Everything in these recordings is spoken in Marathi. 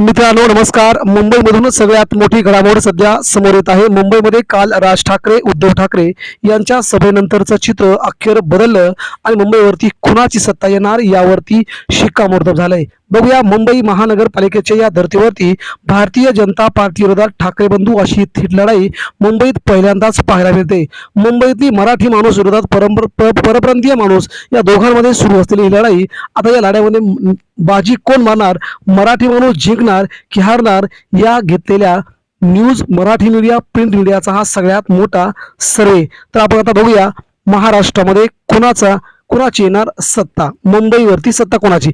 मित्रांनो नमस्कार. मुंबईमधून सगळ्यात मोठी घडामोड सध्या समोर येत आहे. मुंबईमध्ये काल राज ठाकरे उद्धव ठाकरे यांच्या सभेनंतरचं चित्र अखेर बदललं आणि मुंबईवरती कुणाची सत्ता येणार यावरती शिक्कामोर्तब झालंय. बघूया मुंबई महानगरपालिकेच्या या धर्तीवरती भारतीय जनता पार्टी विरोधात ठाकरे बंधू अशी थेट लढाई मुंबईत पहिल्यांदाच पाहायला मिळते. मुंबईतली मराठी माणूस विरोधात परंपर पर परप्रांतीय माणूस या दोघांमध्ये सुरू असलेली ही लढाई आता या लढाईमध्ये बाजी कोण मारणार मराठी माणूस जिंकणार की हारणार या घेतलेल्या न्यूज मराठी मीडिया प्रिंट मीडियाचा हा सगळ्यात मोठा सर्वे. तर आपण आता बघूया महाराष्ट्रामध्ये कोणाचा कोणाची येणार सत्ता मुंबईवरती सत्ता कोणाची?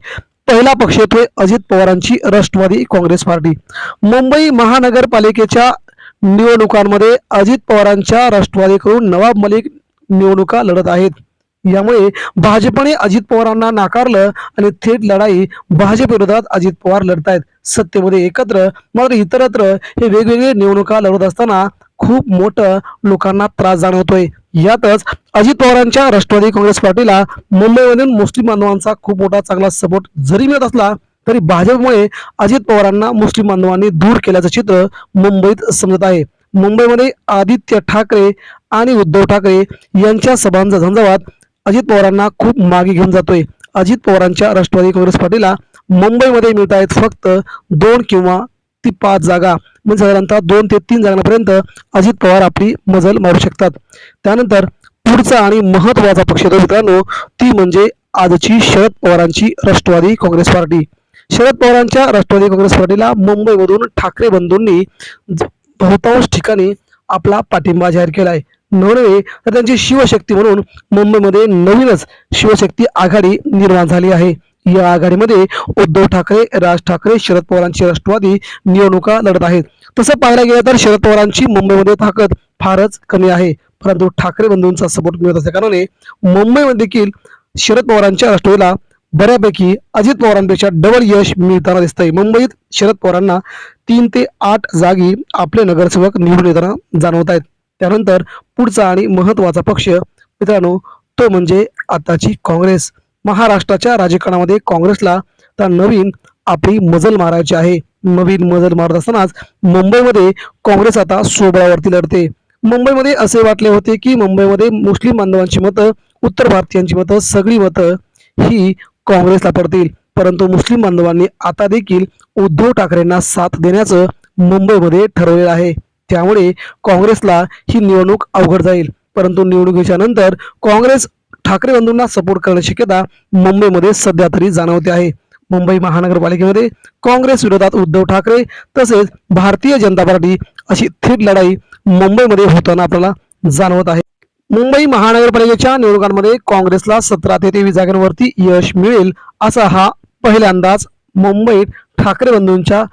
पहिला पक्ष येतोय अजित पवारांची राष्ट्रवादी काँग्रेस पार्टी. मुंबई महानगरपालिकेच्या निवडणुकांमध्ये अजित पवारांच्या राष्ट्रवादीकडून नवाब मलिक निवडणुका लढत आहेत. यामुळे भाजपने अजित पवारांना नाकारलं आणि थेट लढाई भाजप विरोधात अजित पवार लढतायत. सत्तेमध्ये एकत्र मात्र इतरत्र हे वेगवेगळे निवडणुका लढत असताना खूप मोठं लोकांना त्रास जाणवतोय. यातच अजित पवारांच्या राष्ट्रवादी काँग्रेस पार्टीला मुंबईमधील मुस्लिम बांधवांचा खूप मोठा चांगला सपोर्ट जरी मिळत असला तरी भाजपमुळे अजित पवारांना मुस्लिम बांधवांनी दूर केल्याचं चित्र मुंबईत समजत आहे. मुंबईमध्ये आदित्य ठाकरे आणि उद्धव ठाकरे यांच्या सभांचा झंझावात अजित पवारांना खूप मागे घेऊन जातोय. अजित पवारांच्या राष्ट्रवादी काँग्रेस पार्टीला मुंबईमध्ये मिळत आहेत फक्त दोन किंवा ती पाच जागा. म्हणजे साधारणतः दोन ते तीन जागांपर्यंत अजित पवार आपली मजल मारू शकतात. त्यानंतर पुढचा आणि महत्त्वाचा पक्ष येतो मित्रांनो ती म्हणजे आजची शरद पवारांची राष्ट्रवादी काँग्रेस पार्टी. शरद पवारांच्या राष्ट्रवादी काँग्रेस पार्टीला मुंबईमधून ठाकरे बंधूंनी बहुतांश ठिकाणी आपला पाठिंबा जाहीर केलाय. नव्हे तर त्यांची शिवशक्ती म्हणून मुंबईमध्ये नवीनच शिवशक्ती आघाडी निर्माण झाली आहे. या आघाडीमध्ये उद्धव ठाकरे राज ठाकरे शरद पवारांची राष्ट्रवादी निवडणुका लढत आहेत. तसं पाहायला गेलं तर शरद पवारांची मुंबईमध्ये ताकद फारच कमी आहे. परंतु ठाकरे बंधूंचा सपोर्ट मिळत असल्याकारणाने मुंबईमध्ये देखील शरद पवारांच्या राष्ट्रवादीला बऱ्यापैकी अजित पवारांपेक्षा डबल यश मिळताना दिसतंय. मुंबईत शरद पवारांना तीन ते आठ जागी आपले नगरसेवक निवडून येताना जाणवत आहेत. त्यानंतर पुढचा आणि महत्त्वाचा पक्ष मित्रांनो तो म्हणजे आताची काँग्रेस. महाराष्ट्राच्या राजकारणामध्ये काँग्रेसला तर नवीन आपली मजल मारायची आहे. नवीन मजल मारत असतानाच मुंबईमध्ये काँग्रेस आता सोबळावरती लढते. मुंबईमध्ये असे वाटले होते की मुंबईमध्ये मुस्लिम बांधवांची मतं उत्तर भारतीयांची मतं सगळी मतं ही काँग्रेसला पडतील. परंतु मुस्लिम बांधवांनी आता देखील उद्धव ठाकरेंना साथ देण्याचं मुंबईमध्ये ठरवलेलं आहे. त्यामुळे काँग्रेसला ही निवडणूक अवघड जाईल. परंतु निवडणुकीच्या नंतर काँग्रेस ठाकरे बंधूंना सपोर्ट करण्याची शक्यता मुंबईमध्ये सध्या तरी जाणवते आहे. मुंबई महानगरपालिकेमध्ये काँग्रेस विरोधात उद्धव ठाकरे तसेच भारतीय जनता पार्टी अशी थेट लढाई मुंबईमध्ये होताना आपल्याला जाणवत आहे. मुंबई महानगरपालिकेच्या निवडणुकांमध्ये काँग्रेसला सतरा ते तेवीस जागांवरती यश मिळेल असा हा पहिल्यांदाच मुंबईत ठाकरे बंधूंच्या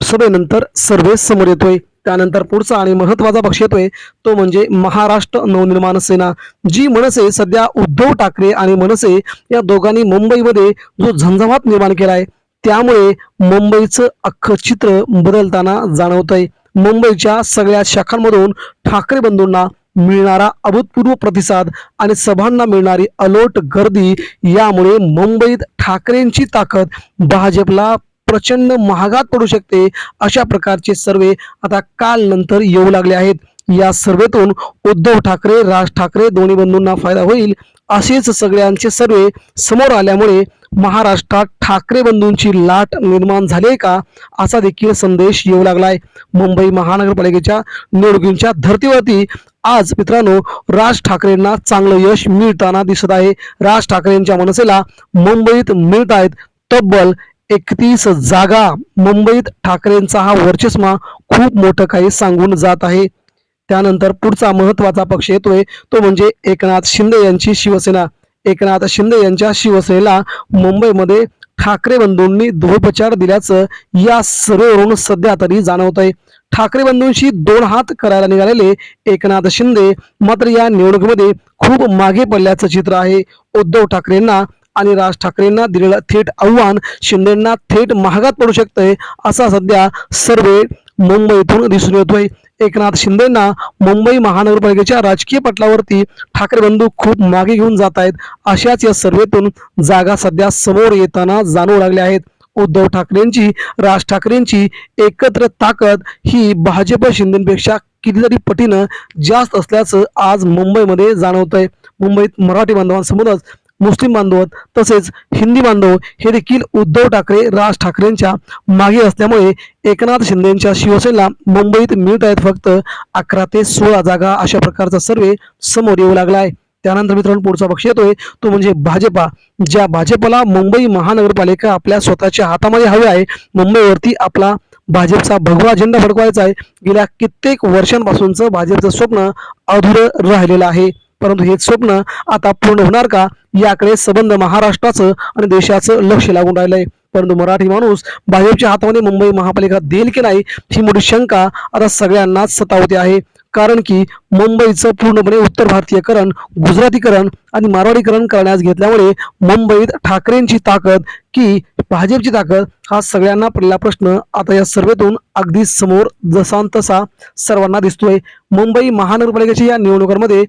सभेनंतर सर्वे समोर येतोय. त्यानंतर पुढचा आणि महत्त्वाचा पक्ष येतोय तो म्हणजे महाराष्ट्र नवनिर्माण सेना जी मनसे सध्या उद्धव ठाकरे आणि मनसे या दोघांनी मुंबईमध्ये जो झंझावात निर्माण केलाय त्यामुळे मुंबईचं अख्खं चित्र बदलताना जाणवतंय. मुंबईच्या सगळ्या शाखांमधून ठाकरे बंधूंना मिळणारा अभूतपूर्व प्रतिसाद आणि सभांना मिळणारी अलोट गर्दी यामुळे मुंबईत ठाकरेंची ताकद भाजपला प्रचंड महागात पडू शकते अशा प्रकारचे सर्वे आता काल नंतर येऊ लागले आहेत. या सर्वेतून उद्धव ठाकरे राज ठाकरे दोन्ही बंधूंना फायदा होईल असेच सगळ्यांचे सर्वे समोर आल्यामुळे महाराष्ट्रात ठाकरे बंधूंची लाट निर्माण झाली आहे का असा देखील संदेश येऊ लागलाय. मुंबई महानगरपालिकेच्या निवडणुकींच्या धर्तीवरती आज मित्रांनो राज ठाकरेंना चांगलं यश मिळताना दिसत आहे. राज ठाकरेंच्या मनसेला मुंबईत मिळत आहेत तब्बल एकतीस जागा मुंबईत ठाकरेंचा हा वर्चस्मा खूप मोठं काही सांगून जात आहे. त्यानंतर पुढचा महत्त्वाचा पक्ष येतोय तो म्हणजे एकनाथ शिंदे यांची शिवसेना. एकनाथ शिंदे यांच्या शिवसेनेला मुंबईमध्ये ठाकरे बंधूंनी धोपचार दिल्याचं या सर्ववरून सध्या तरी जाणवत आहे ठाकरे बंधूंशी दोन हात करायला निघालेले एकनाथ शिंदे मात्र या निवडणुकीमध्ये खूप मागे पडल्याचं चित्र आहे. उद्धव ठाकरेंना आणि राज ठाकरेंना दिलेलं थेट आव्हान शिंदेंना थेट महागात पडू शकतंय असा सध्या सर्वे मुंबईतून दिसून येतोय. एकनाथ शिंदेंना मुंबई महानगरपालिकेच्या राजकीय पटलावरती ठाकरे बंधू खूप मागे घेऊन जात आहेत. अशाच या सर्वेतून जागा सध्या समोर येताना जाणवू लागल्या आहेत. उद्धव ठाकरेंची राज ठाकरेंची एकत्र ताकद ही भाजप शिंदेपेक्षा कितीतरी पटीनं जास्त असल्याचं आज मुंबईमध्ये जाणवत आहे मुंबईत मराठी बांधवांसमोरच मुस्लिम बांधव तसेच हिंदी बांधव हे देखील उद्धव ठाकरे राज ठाकरेंच्या मागे असल्यामुळे एकनाथ शिंदेच्या शिवसेनेला मुंबईत मिळत आहेत फक्त अकरा ते सोळा जागा अशा प्रकारचा सर्वे समोर येऊ लागला आहे त्यानंतर मित्रांनो पुढचा पक्ष येतोय. तो म्हणजे भाजपा. ज्या भाजपला मुंबई महानगरपालिका आपल्या स्वतःच्या हातामध्ये हवी आहे मुंबईवरती आपला भाजपचा भगवा झेंडा फडकवायचा आहे. गेल्या कित्येक वर्षांपासूनचं भाजपचं स्वप्न अधुरं राहिलेलं आहे. परंतु हे स्वप्न आता पूर्ण होणार का? याकडे संबंध महाराष्ट्राचं आणि देशाचं लक्ष लागून राहिलंय. परंतु मराठी माणूस भाजपच्या हातामध्ये मुंबई महापालिका देईल की नाही ही मोठी शंका आता सगळ्यांनाच सतावते आहे. कारण की मुंबईचं पूर्णपणे उत्तर भारतीयकरण गुजरातीकरण आणि मारवाडीकरण करण्यास घेतल्यामुळे मुंबईत ठाकरेंची ताकद की भाजपची ताकद हा सगळ्यांना पडलेला प्रश्न आता या सर्वेतून अगदी समोर जसा तसा सर्वांना दिसतोय. मुंबई महानगरपालिकेच्या या निवडणुकांमध्ये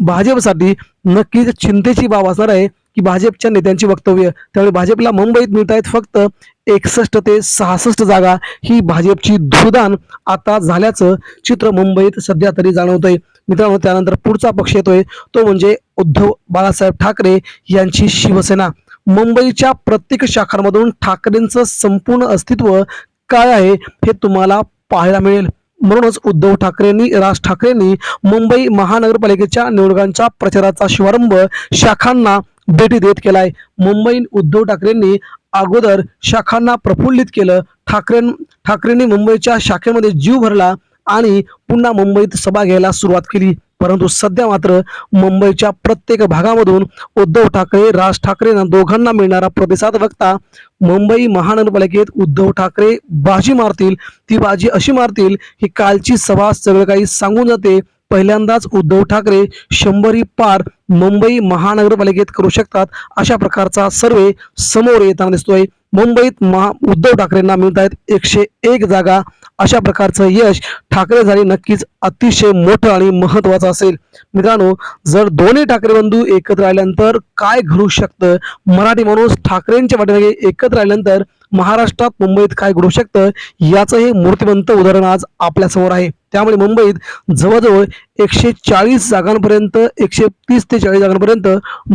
भाजपसाठी नक्कीच चिंतेची बाब असणार आहे की भाजपच्या नेत्यांची वक्तव्य. त्यामुळे भाजपला मुंबईत मिळत आहेत फक्त एकसष्ट ते सहासष्ट जागा. ही भाजपची धुदान आता झाल्याचं चित्र मुंबईत सध्या तरी जाणवतंय. मित्रांनो त्यानंतर पुढचा पक्ष येतोय. तो म्हणजे उद्धव बाळासाहेब ठाकरे यांची शिवसेना. मुंबईच्या प्रत्येक शाखांमधून ठाकरेंचं संपूर्ण अस्तित्व काय आहे हे तुम्हाला पाहायला मिळेल. म्हणूनच उद्धव ठाकरेंनी राज ठाकरेंनी मुंबई महानगरपालिकेच्या निवडणुकांच्या प्रचाराचा शुभारंभ शाखांना भेटी देत केलाय. मुंबई उद्धव ठाकरेंनी अगोदर शाखांना प्रफुल्लित केलं. ठाकरे ठाकरेंनी मुंबईच्या शाखेमध्ये जीव भरला. आणि पुन्हा मुंबईत सभा घ्यायला सुरुवात केली. परंतु सध्या मात्र मुंबईच्या प्रत्येक भागामधून उद्धव ठाकरे राज ठाकरे दोघांना मिळणारा प्रतिसाद बघता मुंबई महानगरपालिकेत उद्धव ठाकरे बाजी मारतील ती बाजी अशी मारतील ही कालची सभा सगळं काही सांगून जाते. पहिल्यांदाच उद्धव ठाकरे शंभरी पार मुंबई महानगरपालिकेत करू शकतात अशा प्रकारचा सर्वे समोर येताना दिसतोय. मुंबईत महा उद्धव ठाकरेंना मिळत आहेत एकशे एक जागा. अशा प्रकारचं यश ठाकरे झाली नक्कीच अतिशय मोठं आणि महत्वाचं असेल. मित्रांनो जर दोन्ही ठाकरे बंधू एकत्र आल्यानंतर काय घडू शकतं? मराठी माणूस ठाकरेंच्या पाठीमागे एकत्र आल्यानंतर महाराष्ट्रात मुंबईत काय घडू शकतं? याचं हे मूर्तिमंत उदाहरण आज आपल्यासमोर आहे. त्यामुळे मुंबईत जवळजवळ एकशे चाळीस जागांपर्यंत एकशे तीस ते चाळीस जागांपर्यंत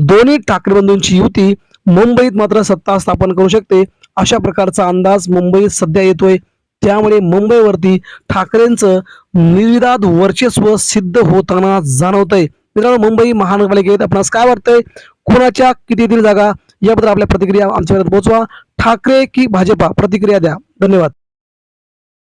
दोन्ही ठाकरे बंधूंची युती मुंबईत मात्र सत्ता स्थापन करू शकते. अशा प्रकारचा अंदाज मुंबईत सध्या येतोय. त्यामुळे मुंबईवरती ठाकरेंचं निर्विवाद वर्चस्व सिद्ध होताना जाणवतंय. मित्रांनो मुंबई महानगरपालिकेत आपणास काय वाटतंय? कोणाच्या कितीतील जागा? याबद्दल आपल्या प्रतिक्रिया आमच्यापर्यंत पोहोचवा. ठाकरे की भाजपा? प्रतिक्रिया द्या. धन्यवाद.